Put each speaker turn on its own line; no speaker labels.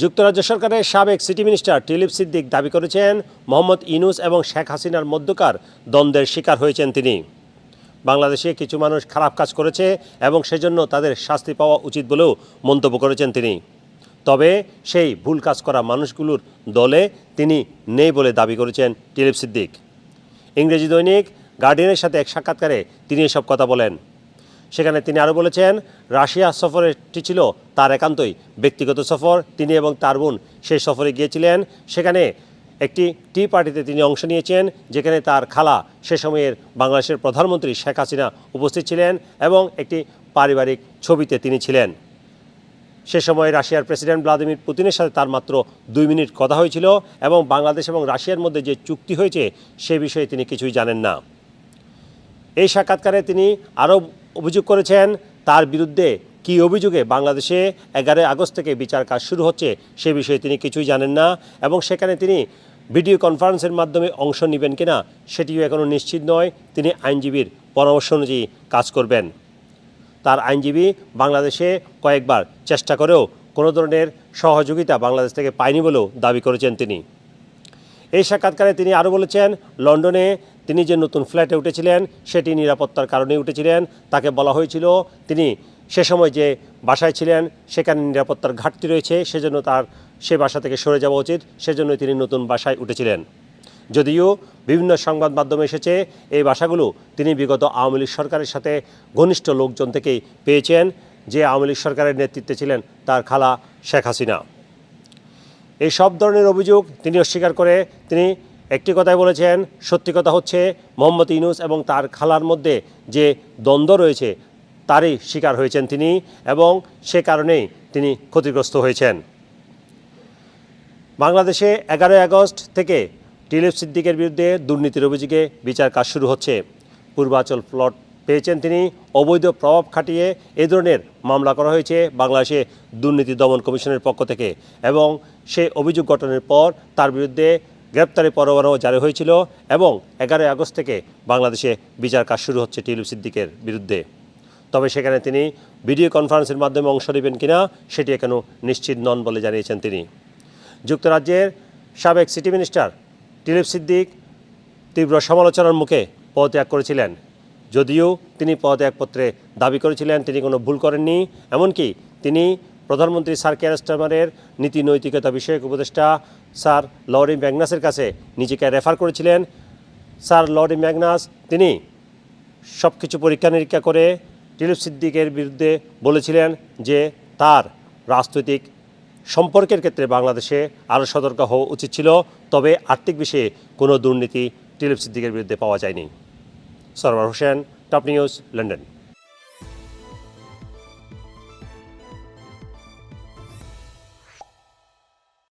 যুক্তরাজ্য সরকারের সাবেক সিটি মিনিস্টার টিলিপ সিদ্দিক দাবি করেছেন, মোহাম্মদ ইনুস এবং শেখ হাসিনার মধ্যকার দ্বন্দ্বের শিকার হয়েছেন তিনি। বাংলাদেশে কিছু মানুষ খারাপ কাজ করেছে এবং সেজন্য তাদের শাস্তি পাওয়া উচিত বলেও মন্তব্য করেছেন তিনি। তবে সেই ভুল কাজ করা মানুষগুলোর দলে তিনি নেই বলে দাবি করেছেন টিলিপ সিদ্দিক। ইংরেজি দৈনিক গার্ডিয়ানের সাথে এক সাক্ষাৎকারে তিনি এসব কথা বলেন। সেখানে তিনি আরও বলেছেন, রাশিয়া সফরটি ছিল তার একান্তই ব্যক্তিগত সফর। তিনি এবং তার বোন সেই সফরে গিয়েছিলেন। সেখানে একটি টি পার্টিতে তিনি অংশ নিয়েছেন, যেখানে তার খালা সে সময়ের বাংলাদেশের প্রধানমন্ত্রী শেখ হাসিনা উপস্থিত ছিলেন এবং একটি পারিবারিক ছবিতে তিনি ছিলেন। সে সময় রাশিয়ার প্রেসিডেন্ট ভ্লাদিমির পুতিনের সাথে তার মাত্র দুই মিনিট কথা হয়েছিল এবং বাংলাদেশ এবং রাশিয়ার মধ্যে যে চুক্তি হয়েছে সে বিষয়ে তিনি কিছুই জানেন না। এই সাক্ষাৎকারে তিনি আরও অভিযোগ করেছেন। তার বিরুদ্ধে কী অভিযোগে বাংলাদেশে এগারোই আগস্ট থেকে বিচার কাজ শুরু হচ্ছে সে বিষয়ে তিনি কিছুই জানেন না এবং সেখানে তিনি ভিডিও কনফারেন্সের মাধ্যমে অংশ নেবেন কিনা সেটিও এখনও নিশ্চিত নয়। তিনি আইনজীবীর পরামর্শ অনুযায়ী কাজ করবেন। তার আইনজীবী বাংলাদেশে কয়েকবার চেষ্টা করেও কোনো ধরনের সহযোগিতা বাংলাদেশ থেকে পায়নি বলেও দাবি করেছেন তিনি। এই সাক্ষাৎকারে তিনি আরও বলেছেন, লন্ডনে তিনি যে নতুন ফ্ল্যাটে উঠেছিলেন, সেটি নিরাপত্তার কারণে উঠেছিলেন। তাকে বলা হয়েছিল, তিনি সে সময় যে বাসায় ছিলেন, সেখানে নিরাপত্তার ঘাটতি রয়েছে, সেজন্য তার সে বাসা থেকে সরে যাওয়া উচিত সেজন্য তিনি নতুন বাসায় উঠেছিলেন। যদিও বিভিন্ন সংবাদ মাধ্যমে এসেছে, এই বাসাগুলো তিনি বিগত আওয়ামী লীগ সরকারের সাথে ঘনিষ্ঠ লোকজন থেকেই পেয়েছেন। যে আওয়ামী লীগ সরকারের নেতৃত্বে ছিলেন, তার খালা শেখ হাসিনা। এই সব ধরনের অভিযোগ তিনি অস্বীকার করে। তিনি একটি কথাই বলেছেন, সত্যি কথা হচ্ছে, মোহাম্মদ ইউনুস এবং তার খালার মধ্যে যে দ্বন্দ্ব রয়েছে, তারই শিকার হয়েছেন তিনি এবং সে কারণেই তিনি ক্ষতিগ্রস্ত হয়েছেন। বাংলাদেশে এগারোই আগস্ট থেকে টিলিপ সিদ্দিকের বিরুদ্ধে দুর্নীতির অভিযোগে বিচার কাজ শুরু হচ্ছে। পূর্বাচল প্লট পেয়েছেন তিনি। অবৈধ প্রভাব খাটিয়ে এ ধরনের মামলা করা হয়েছে বাংলাদেশে দুর্নীতি দমন কমিশনের পক্ষ থেকে। এবং সে অভিযোগ গঠনের পর তার বিরুদ্ধে গ্রেপ্তারি পরোয়ানাও জারি হয়েছিল এবং এগারোই আগস্ট থেকে বাংলাদেশে বিচার কাজ শুরু হচ্ছে টিলু সিদ্দিকের বিরুদ্ধে। তবে সেখানে তিনি ভিডিও কনফারেন্সের মাধ্যমে অংশ নেবেন কিনা সেটি এখনও নিশ্চিত নন বলে জানিয়েছেন তিনি। যুক্তরাজ্যের সাবেক সিটি মিনিস্টার টিলিপ সিদ্দিক তীব্র সমালোচনার মুখে পদত্যাগ করেছিলেন। যদিও তিনি পদত্যাগপত্রে দাবি করেছিলেন, তিনি কোনো ভুল করেননি। এমনকি তিনি প্রধানমন্ত্রী স্যার কেয়ার স্টারমারের নীতি নৈতিকতা বিষয়ক উপদেষ্টা স্যার লরি ম্যাগনাসের কাছে নিজেকে রেফার করেছিলেন। স্যার লরি ম্যাগনাস, তিনি সব কিছু পরীক্ষা নিরীক্ষা করে টিলিপ সিদ্দিকের বিরুদ্ধে বলেছিলেন যে তার রাজনৈতিক সম্পর্কের ক্ষেত্রে বাংলাদেশে আরও সতর্ক হওয়া উচিত ছিল, তবে আর্থিক বিষয়ে কোনো দুর্নীতি টিলিপ সিদ্দিকের বিরুদ্ধে পাওয়া যায়নি। Sarwar Hossain top news London